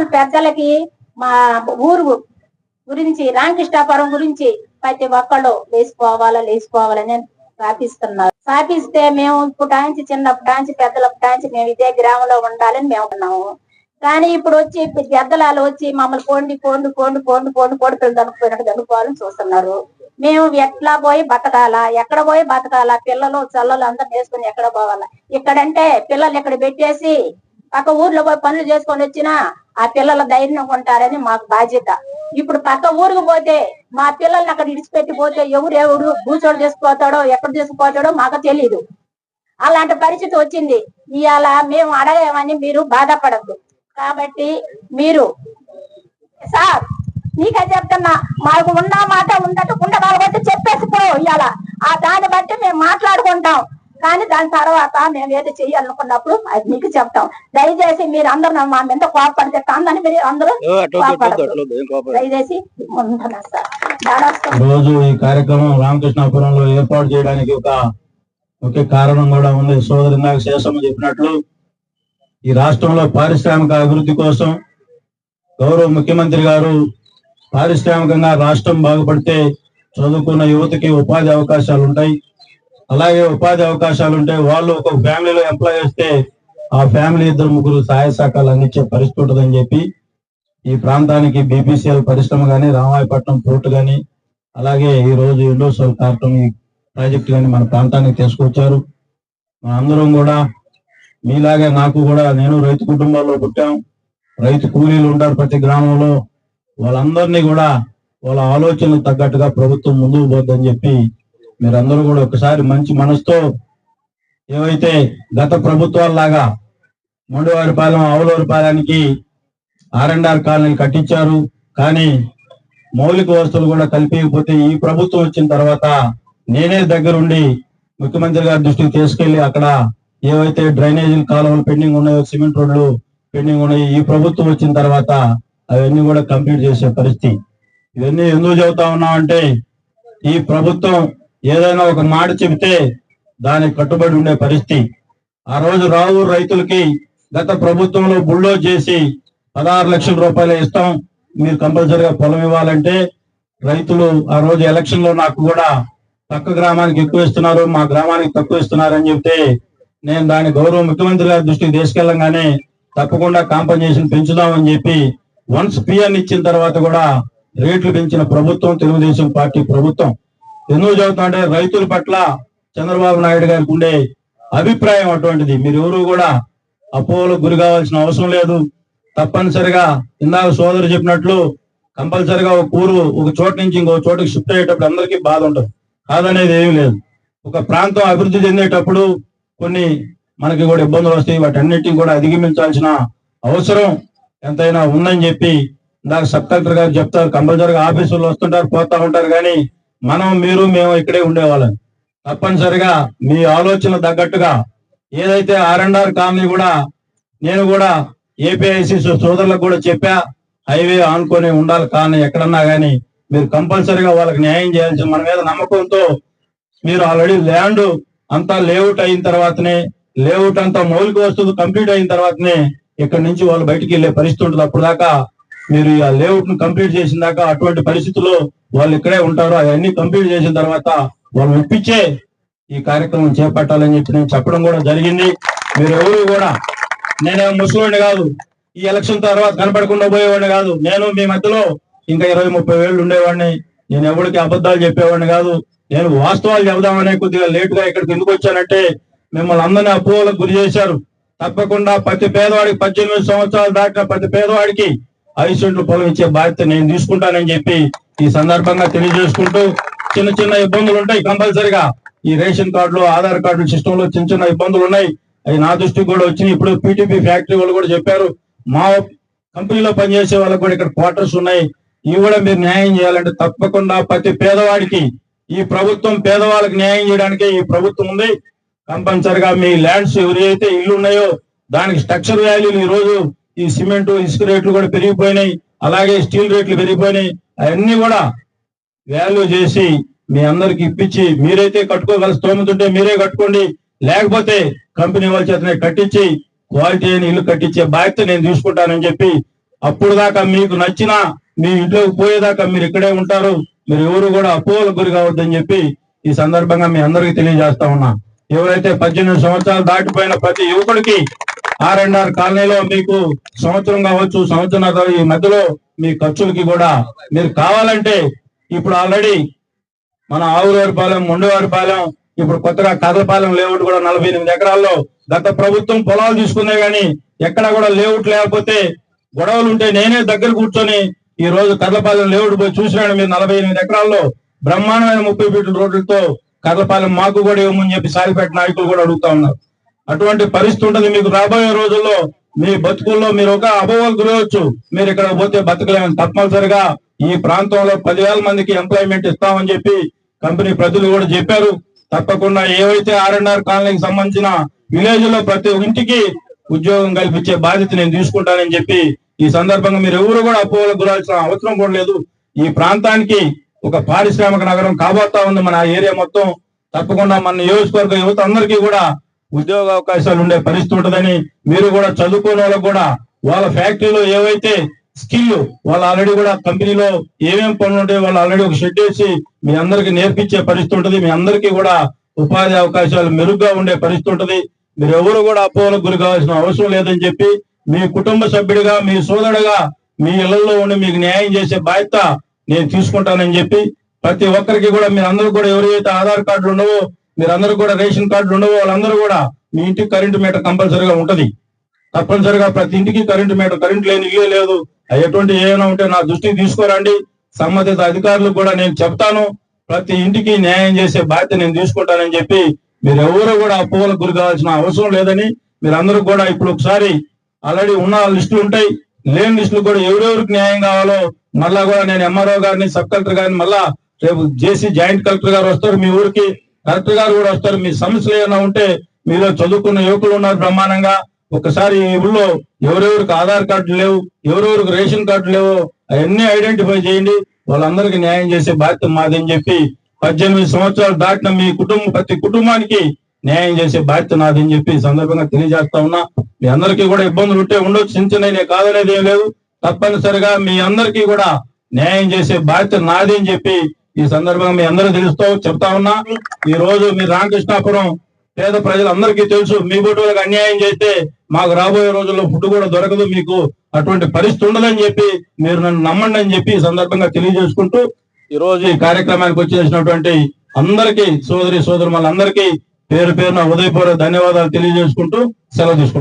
గ్రామం పెద్దలకి మా ఊరు గురించి రామకృష్ణాపురం గురించి ప్రతి ఒక్కళ్ళు లేచిపోవాలా లేచిపోవాలని స్థాపిస్తున్నారు స్థాపిస్తే మేము ఇప్పుడు డాంచి చిన్నప్పుడు డాంచి పెద్దలప్పుడు మేము ఇదే గ్రామంలో ఉండాలని మేము ఉన్నాము. కానీ ఇప్పుడు వచ్చి పెద్దలాలు వచ్చి మమ్మల్ని పోండి పోండి పోండి పోండి పోండి కోడి పిల్లలు దనుకుపోయినట్టు చూస్తున్నారు. మేము ఎట్లా పోయి బతకాలా ఎక్కడ పోయి బతకాలా పిల్లలు చల్లలు అందరు వేసుకొని ఎక్కడ పోవాలా? ఇక్కడంటే పిల్లలు ఇక్కడ పెట్టేసి పక్క ఊర్లో పోయి పనులు చేసుకొని వచ్చినా ఆ పిల్లల ధైర్యం ఉంటారని మాకు బాధ్యత. ఇప్పుడు పక్క ఊరికి పోతే మా పిల్లల్ని అక్కడ ఇడిచిపెట్టి పోతే ఎవరు ఎవరు కూర్చోడు చేసుకుపోతాడో ఎక్కడ తీసుకుపోతాడో మాకు తెలియదు అలాంటి పరిస్థితి వచ్చింది. ఇవాళ మేము అడగమని మీరు బాధపడద్దు. కాబట్టి మీరు సార్ నీకే చెప్తున్నా మాకు ఉన్న మాట ఉండటం ఉండకపోతే చెప్పేసి ఇవాళ. ఆ దాన్ని బట్టి మేము మాట్లాడుకుంటాం. కానీ దాని తర్వాత మేము ఏదో చెయ్యాలనుకున్నప్పుడు అది మీకు చెప్తాం. దయచేసి మీరు అందరూ మా మీద కోపడితే కాదని మీరు అందరూ దయచేసి రోజు ఈ కార్యక్రమం రామకృష్ణాపురంలో ఏర్పాటు చేయడానికి ఒక ముఖ్య కారణం కూడా ఉంది. సోదరు ఇందాక శేషమ్మ చెప్పినట్లు ఈ రాష్ట్రంలో పారిశ్రామిక అభివృద్ధి కోసం గౌరవ ముఖ్యమంత్రి గారు పారిశ్రామికంగా రాష్ట్రం బాగుపడితే చదువుకున్న యువతకి ఉపాధి అవకాశాలు ఉంటాయి అలాగే ఉపాధి అవకాశాలు ఉంటే వాళ్ళు ఒక ఫ్యామిలీలో ఎంప్లాయ్ చేస్తే ఆ ఫ్యామిలీ ఇద్దరు ముగ్గురు సహాయ సహకారాలు అందించే పరిస్థితి ఉంటుందని చెప్పి ఈ ప్రాంతానికి బీపీసీఎల్ పరిశ్రమ కానీ రామాయపట్నం పోర్టు కానీ అలాగే ఈ రోజు ఇండోసోల్ కార్టూన్ ఈ ప్రాజెక్ట్ గాని మన ప్రాంతానికి తీసుకొచ్చారు. మన అందరం కూడా మీలాగే నాకు కూడా నేను రైతు కుటుంబాల్లో పుట్టాం. రైతు కూలీలు ఉంటారు ప్రతి గ్రామంలో. వాళ్ళందరినీ కూడా వాళ్ళ ఆలోచనలకు తగ్గట్టుగా ప్రభుత్వం ముందుకు పోద్దని చెప్పి మీరందరూ కూడా ఒకసారి మంచి మనసుతో ఏవైతే గత ప్రభుత్వాల్లాగా మొండివారిపాలెం ఆవులవారిపాలెనికి ఆర్ అండ్ ఆర్ కట్టించారు కానీ మౌలిక వస్తువులు కూడా కల్పించకపోతే ఈ ప్రభుత్వం వచ్చిన తర్వాత నేనే దగ్గరుండి ముఖ్యమంత్రి గారి దృష్టికి తీసుకెళ్ళి అక్కడ ఏవైతే డ్రైనేజీలు కాలువలు పెండింగ్ ఉన్నాయో సిమెంట్ రోడ్లు పెండింగ్ ఉన్నాయి ఈ ప్రభుత్వం వచ్చిన తర్వాత అవన్నీ కూడా కంప్లీట్ చేసే పరిస్థితి. ఇవన్నీ ఎందుకు చెబుతా ఉన్నామంటే ఈ ప్రభుత్వం ఏదైనా ఒక మాట చెబితే దానికి కట్టుబడి ఉండే పరిస్థితి. ఆ రోజు రావు రైతులకి గత ప్రభుత్వంలో బుల్డోజ్ చేసి పదహారు లక్షల రూపాయలు ఇస్తాం. మీరు కంపల్సరిగా పొలం ఇవ్వాలంటే రైతులు ఆ రోజు ఎలక్షన్లో నాకు కూడా పక్క గ్రామానికి ఎక్కువ ఇస్తున్నారు మా గ్రామానికి తక్కువ ఇస్తున్నారు అని చెప్తే నేను దాని గౌరవ ముఖ్యమంత్రి గారి దృష్టికి తీసుకెళ్ళంగానే తప్పకుండా కాంపన్సేషన్ పెంచుదామని చెప్పి వన్స్ పిఎన్ ఇచ్చిన తర్వాత కూడా రేట్లు పెంచిన ప్రభుత్వం తెలుగుదేశం పార్టీ ప్రభుత్వం. ఎందుకు చదువుతుంటే రైతుల పట్ల చంద్రబాబు నాయుడు గారికి ఉండే అభిప్రాయం అటువంటిది. మీరు ఎవరు కూడా అపోహలకు గురి కావాల్సిన అవసరం లేదు. తప్పనిసరిగా ఇందాక సోదరు చెప్పినట్లు కంపల్సరిగా ఒక ఊరు ఒక చోట నుంచి ఇంకో చోటుకి షిఫ్ట్ అయ్యేటప్పుడు అందరికీ బాధ ఉంటుంది. కాదనేది ఏమీ లేదు. ఒక ప్రాంతం అభివృద్ధి చెందేటప్పుడు కొన్ని మనకి కూడా ఇబ్బందులు వస్తాయి. వాటన్నిటిని కూడా అధిగమించాల్సిన అవసరం ఎంతైనా ఉందని చెప్పి ఇందాక సబ్ కలెక్టర్ గారు చెప్తారు. కంపల్సరిగా ఆఫీసులు వస్తుంటారు పోతా ఉంటారు. కానీ మనం మీరు మేము ఇక్కడే ఉండేవాళ్ళం. తప్పనిసరిగా మీ ఆలోచన తగ్గట్టుగా ఏదైతే ఆర్ అండ్ ఆర్ కాలనీ కూడా నేను కూడా ఏపీఐసి సోదరులకు కూడా చెప్పా హైవే ఆనుకొని ఉండాలి కానీ ఎక్కడన్నా కానీ మీరు కంపల్సరిగా వాళ్ళకి న్యాయం చేయాల్సి మన మీద నమ్మకంతో మీరు ఆల్రెడీ ల్యాండ్ అంతా లేఅవుట్ అయిన తర్వాతనే లేఅవుట్ అంతా మౌలిక వస్తువులు కంప్లీట్ అయిన తర్వాతనే ఇక్కడ నుంచి వాళ్ళు బయటికి వెళ్ళే పరిస్థితి ఉంటుంది. అప్పుడు దాకా మీరు ఆ లేఅవుట్ను కంప్లీట్ చేసిన దాకా అటువంటి పరిస్థితుల్లో వాళ్ళు ఇక్కడే ఉంటారు అవన్నీ కంప్లీట్ చేసిన తర్వాత వాళ్ళు ఒప్పించే ఈ కార్యక్రమం చేపట్టాలని చెప్పి నేను చెప్పడం కూడా జరిగింది. మీరు ఎవరు కూడా నేనే ముసలివాడిని కాదు ఈ ఎలక్షన్ తర్వాత కనపడకుండా పోయేవాడిని కాదు. నేను మీ మధ్యలో ఇంకా ఇరవై ముప్పై వేళ్ళు ఉండేవాడిని. నేను ఎవరికి అబద్ధాలు చెప్పేవాడిని కాదు. నేను వాస్తవాలు చెబుదామనే కొద్దిగా లేట్గా ఇక్కడికి ఎందుకు వచ్చానంటే మిమ్మల్ని అందరినీ అపోహలకు గురి చేశారు. తప్పకుండా ప్రతి పేదవాడికి పద్దెనిమిది సంవత్సరాలు దాటిన ప్రతి పేదవాడికి ఐదు సెంట్లు బాధ్యత నేను తీసుకుంటానని చెప్పి ఈ సందర్భంగా తెలియజేసుకుంటూ చిన్న చిన్న ఇబ్బందులు ఉంటాయి కంపల్సరిగా. ఈ రేషన్ కార్డులు ఆధార్ కార్డు సిస్టమ్లో చిన్న చిన్న ఇబ్బందులు ఉన్నాయి. అవి నా దృష్టికి కూడా వచ్చినాయి. ఇప్పుడు పీటీపీ ఫ్యాక్టరీ వాళ్ళు కూడా చెప్పారు. మా కంపెనీలో పనిచేసే వాళ్ళకి కూడా ఇక్కడ క్వార్టర్స్ ఉన్నాయి. ఇవి కూడా మీరు న్యాయం చేయాలంటే తప్పకుండా ప్రతి పేదవాడికి ఈ ప్రభుత్వం పేదవాళ్ళకి న్యాయం చేయడానికి ఈ ప్రభుత్వం ఉంది. కంపల్సరిగా మీ ల్యాండ్స్ ఎవరైతే ఇల్లు ఉన్నాయో దానికి స్ట్రక్చర్ వాల్యూలు ఈ రోజు ఈ సిమెంట్ ఇసుక రేట్లు కూడా పెరిగిపోయినాయి అలాగే స్టీల్ రేట్లు పెరిగిపోయినాయి. అవన్నీ కూడా వాల్యూ చేసి మీ అందరికి ఇప్పించి మీరైతే కట్టుకోగల స్తోమత ఉంటే మీరే కట్టుకోండి. లేకపోతే కంపెనీ వాళ్ళ చేతనే కట్టించి క్వాలిటీ అయిన ఇల్లు కట్టించే బాధ్యత నేను తీసుకుంటానని చెప్పి అప్పుడు దాకా మీకు నచ్చిన మీ ఇంట్లోకి పోయేదాకా మీరు ఇక్కడే ఉంటారు. మీరు ఎవరు కూడా అపోహలకు గురి కావద్దని చెప్పి ఈ సందర్భంగా మీ అందరికీ తెలియజేస్తా ఉన్నా. ఎవరైతే పద్దెనిమిది సంవత్సరాలు దాటిపోయిన ప్రతి యువకుడికి ఆర్ అండ్ ఆర్ కాలనీలో మీకు సంవత్సరం కావచ్చు సంవత్సరం ఈ మధ్యలో మీ ఖర్చులకి కూడా మీరు కావాలంటే ఇప్పుడు ఆల్రెడీ మన ఆవులవారిపాలెం ముండవారిపాలెం ఇప్పుడు కొత్తగా కదలపాలెం లేఅవుట్ కూడా నలభై ఎనిమిది ఎకరాల్లో గత ప్రభుత్వం పొలాలు తీసుకుందే గాని ఎక్కడ కూడా లేఅవుట్ లేకపోతే గొడవలు ఉంటే నేనే దగ్గర కూర్చొని ఈ రోజు కదలపాలెం లేఅవుట్ పోయి చూసినాడు మీరు నలభై ఎనిమిది ఎకరాల్లో. బ్రహ్మాండమైన ముప్పై ఫీట్ల రోడ్లతో కదలపాలెం మాకు కూడా ఇవ్వమని చెప్పి సాగిపేట నాయకులు కూడా అడుగుతా ఉన్నారు. అటువంటి పరిస్థితి ఉంటుంది. మీకు రాబోయే రోజుల్లో మీ బతుకుల్లో మీరు ఒక అభవాలు గురవచ్చు. మీరు ఇక్కడ పోతే బతకలేమని తప్పనిసరిగా ఈ ప్రాంతంలో పదివేల మందికి ఎంప్లాయ్మెంట్ ఇస్తామని చెప్పి కంపెనీ ప్రజలు కూడా చెప్పారు. తప్పకుండా ఏవైతే ఆర్ఎన్ఆర్ కాలనీకి సంబంధించిన విలేజ్లో ప్రతి ఇంటికి ఉద్యోగం కల్పించే బాధ్యత నేను తీసుకుంటానని చెప్పి ఈ సందర్భంగా మీరు ఎవరు కూడా అపోహలకు గురాల్సిన అవసరం కూడా లేదు. ఈ ప్రాంతానికి ఒక పారిశ్రామిక నగరం కాబోతా ఉంది మన ఏరియా మొత్తం. తప్పకుండా మన నియోజకవర్గ యువత అందరికీ కూడా ఉద్యోగ అవకాశాలు ఉండే పరిస్థితి ఉంటుందని మీరు కూడా చదువుకునే వాళ్ళకు కూడా వాళ్ళ ఫ్యాక్టరీలో ఏవైతే స్కిల్ వాళ్ళు ఆల్రెడీ కూడా కంపెనీలో ఏమేమి పనులు ఉంటాయో వాళ్ళు ఆల్రెడీ ఒక షెడ్ వేసి మీ అందరికి నేర్పించే పరిస్థితి ఉంటుంది. మీ అందరికీ కూడా ఉపాధి అవకాశాలు మెరుగ్గా ఉండే పరిస్థితి ఉంటుంది. మీరు ఎవరు కూడా అపోహలకు గురి కావాల్సిన అవసరం లేదని చెప్పి మీ కుటుంబ సభ్యుడిగా మీ సోదరుడుగా మీ ఇళ్ళలో ఉండి మీకు న్యాయం చేసే బాధ్యత నేను తీసుకుంటానని చెప్పి ప్రతి ఒక్కరికి కూడా మీరు అందరూ కూడా ఎవరైతే ఆధార్ కార్డులు ఉండవో మీరందరూ కూడా రేషన్ కార్డులు ఉండవు వాళ్ళందరూ కూడా మీ ఇంటికి కరెంటు మీటర్ కంపల్సరీగా ఉంటది. తప్పనిసరిగా ప్రతి ఇంటికి కరెంటు మీటర్ కరెంటు లేని ఇల్లే లేదు. ఎటువంటి ఏమైనా ఉంటే నా దృష్టికి తీసుకురండి. సంబంధిత అధికారులకు కూడా నేను చెప్తాను. ప్రతి ఇంటికి న్యాయం చేసే బాధ్యత నేను తీసుకుంటానని చెప్పి మీరు ఎవరు కూడా అప్పులకు గురి కావాల్సిన అవసరం లేదని మీరందరూ కూడా ఇప్పుడు ఒకసారి ఆల్రెడీ ఉన్న లిస్టులు ఉంటాయి. లేని లిస్టులు కూడా ఎవరెవరికి న్యాయం కావాలో మళ్ళా కూడా నేను ఎంఆర్ఓ గారిని సబ్ కలెక్టర్ గారిని మళ్ళా రేపు జేసీ జాయింట్ కలెక్టర్ గారు వస్తారు మీ ఊరికి. కలెక్టర్ గారు కూడా వస్తారు. మీ సమస్యలు ఏమైనా ఉంటే మీలో చదువుకున్న యువకులు ఉన్నారు బ్రహ్మాండంగా. ఒకసారి ఊళ్ళో ఎవరెవరికి ఆధార్ కార్డు లేవు ఎవరెవరికి రేషన్ కార్డు లేవు అవన్నీ ఐడెంటిఫై చేయండి. వాళ్ళందరికీ న్యాయం చేసే బాధ్యత మాదని చెప్పి పద్దెనిమిది సంవత్సరాలు దాటిన మీ కుటుంబం ప్రతి కుటుంబానికి న్యాయం చేసే బాధ్యత నాదని చెప్పి సందర్భంగా తెలియజేస్తా ఉన్నా. మీ అందరికీ కూడా ఇబ్బందులు ఉంటే ఉండొచ్చు. చిన్న చిన్నవి కాదనేది ఏం లేదు. తప్పనిసరిగా మీ అందరికీ కూడా న్యాయం చేసే బాధ్యత నాది అని చెప్పి ఈ సందర్భంగా మీ అందరూ తెలుస్తూ చెప్తా ఉన్నా ఈ రోజు మీ రామకృష్ణాపురం పేద ప్రజలందరికీ తెలుసు మీ బోటులకు అన్యాయం చేస్తే మాకు రాబోయే రోజుల్లో ఫుడ్ కూడా దొరకదు మీకు అటువంటి పరిస్థితి ఉండదని చెప్పి మీరు నన్ను నమ్మండి అని చెప్పి ఈ సందర్భంగా తెలియజేసుకుంటూ ఈ రోజు ఈ కార్యక్రమానికి వచ్చేసినటువంటి అందరికీ సోదరి సోదరు పేరు పేరున ఉదయపూర్వ ధన్యవాదాలు తెలియజేసుకుంటూ సెలవు తీసుకుంటాం